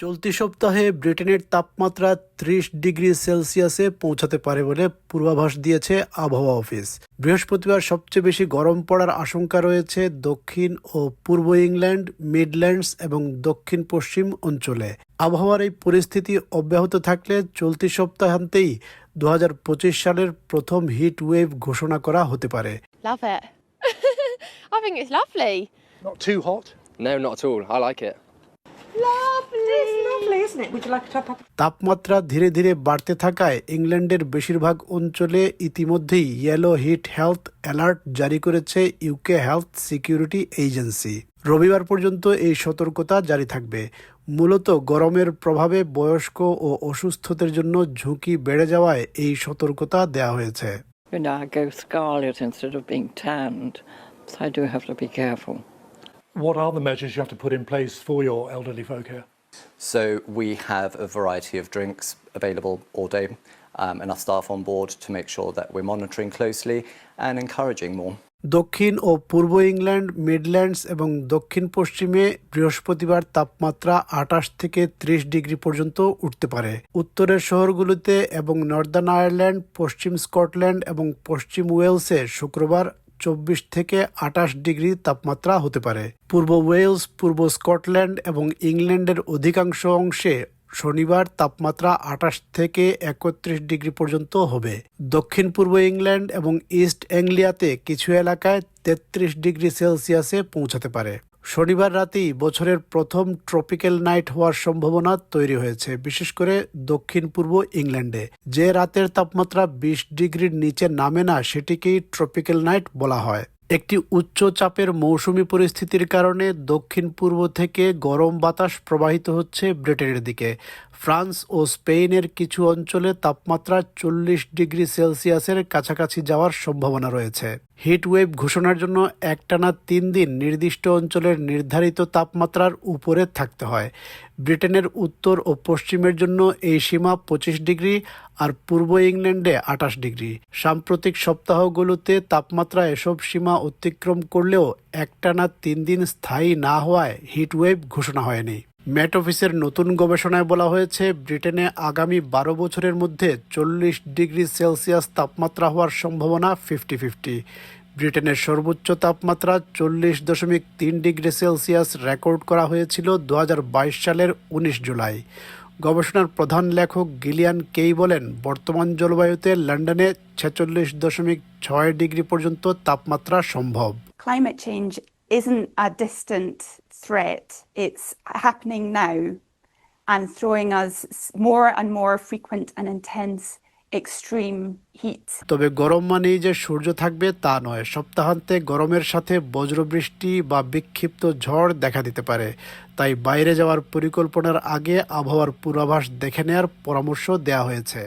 চলতি সপ্তাহে ব্রিটেনের তাপমাত্রা ত্রিশ ডিগ্রি সেলসিয়াসে পৌঁছাতে পারে বলে পূর্বাভাস দিয়েছে আবহাওয়া অফিস বৃহস্পতিবার সবচেয়ে বেশি গরম পড়ার আশঙ্কা রয়েছে দক্ষিণ ও পূর্ব ইংল্যান্ড মিডল্যান্ডস এবং দক্ষিণ পশ্চিম অঞ্চলে আবহাওয়ার এই পরিস্থিতি অব্যাহত থাকলে চলতি সপ্তাহান্তেই দু হাজার পঁচিশ সালের প্রথম হিট ওয়েভ ঘোষণা করা হতে পারে Love it. I think it's lovely. Not too hot. No, not at all. I like it. তাপমাত্রা ধীরে ধীরে বাড়তে থাকায় ইংল্যান্ডের বেশিরভাগ অঞ্চলে ইতিমধ্যেই ইয়েলো হিট হেলথ অ্যালার্ট জারি করেছে ইউকে হেলথ সিকিউরিটি এজেন্সি রবিবার পর্যন্ত এই সতর্কতা জারি থাকবে। মূলত গরমের প্রভাবে বয়স্ক ও অসুস্থতার জন্য ঝুঁকি বেড়ে যাওয়ায় এই সতর্কতা দেওয়া হয়েছে। You know, I go scarlet instead of being tanned, so I do have to be careful. What are the measures you have to put in place for your elderly folk here? So we have a variety of drinks available all day, um, enough staff on board to make sure that we're monitoring closely and encouraging more. দক্ষিণ ও পূর্ব England Midlands এবং দক্ষিণ পশ্চিমে বৃহস্পতিবার তাপমাত্রা আটাশ থেকে ত্রিশ degree পর্যন্ত উঠতে পারে উত্তরের শহরগুলোতে এবং নর্দার্ন আয়ারল্যান্ড পশ্চিম স্কটল্যান্ড এবং পশ্চিম ওয়েলসে শুক্রবার চব্বিশ থেকে আটাশ ডিগ্রি তাপমাত্রা হতে পারে। পূর্ব ওয়েলস, পূর্ব স্কটল্যান্ড এবং ইংল্যান্ডের অধিকাংশ অংশে শনিবার তাপমাত্রা আটাশ থেকে একত্রিশ ডিগ্রি পর্যন্ত হবে। দক্ষিণ পূর্ব ইংল্যান্ড এবং ইস্ট অ্যাংলিয়াতে কিছু এলাকায় তেত্রিশ ডিগ্রি সেলসিয়াসে পৌঁছাতে পারে। শনিবার রাতেই বছরের প্রথম ট্রপিক্যাল নাইট হওয়ার সম্ভাবনা তৈরি হয়েছে, বিশেষ করে দক্ষিণ পূর্ব ইংল্যান্ডে। যে রাতের তাপমাত্রা বিশ ডিগ্রির নিচে নামে না, সেটিকেই ট্রপিক্যাল নাইট বলা হয়। একটি উচ্চ চাপের মৌসুমি পরিস্থিতির কারণে দক্ষিণ পূর্ব থেকে গরম বাতাস প্রবাহিত হচ্ছে ব্রিটেনের দিকে। ফ্রান্স ও স্পেনের কিছু অঞ্চলে তাপমাত্রা চল্লিশ ডিগ্রি সেলসিয়াসের কাছাকাছি যাওয়ার সম্ভাবনা রয়েছে। হিট ওয়েভ ঘোষণার জন্য একটানা তিন দিন নির্দিষ্ট অঞ্চলের নির্ধারিত তাপমাত্রার উপরে থাকতে হয়। ব্রিটেনের উত্তর ও পশ্চিমের জন্য এই সীমা পঁচিশ ডিগ্রি আর পূর্ব ইংল্যান্ডে আটাশ ডিগ্রি। সাম্প্রতিক সপ্তাহগুলোতে তাপমাত্রা এসব সীমা অতিক্রম করলেও একটানা তিন দিন স্থায়ী না হওয়ায় হিট ওয়েভ ঘোষণা হয়নি। ম্যাট অফিসের নতুন গবেষণায় বলা হয়েছে, ব্রিটেনে আগামী বারো বছরের মধ্যে চল্লিশ ডিগ্রি সেলসিয়াস তাপমাত্রা হওয়ার সম্ভাবনা ফিফটি ফিফটি। ব্রিটেনের সর্বোচ্চ তাপমাত্রা চল্লিশ দশমিক তিন ডিগ্রি সেলসিয়াস রেকর্ড করা হয়েছিল দু হাজার বাইশ সালের উনিশ জুলাই। গবেষণার প্রধান লেখক গিলিয়ান কেই বলেন, বর্তমান জলবায়ুতে লন্ডনে ছেচল্লিশ দশমিক ছয় ডিগ্রি পর্যন্ত তাপমাত্রা সম্ভব। Climate change threat, it's happening now and throwing us more and more frequent and intense extreme heat. তবে গরম মানেই যে সূর্য থাকবে তা নয় সপ্তাহান্তে গরমের সাথে বজ্রবৃষ্টি বা বিক্ষিপ্ত ঝড় দেখা দিতে পারে তাই বাইরে যাওয়ার পরিকল্পনার আগে আবহাওয়ার পূর্বাভাস দেখে নেওয়ার পরামর্শ দেওয়া হয়েছে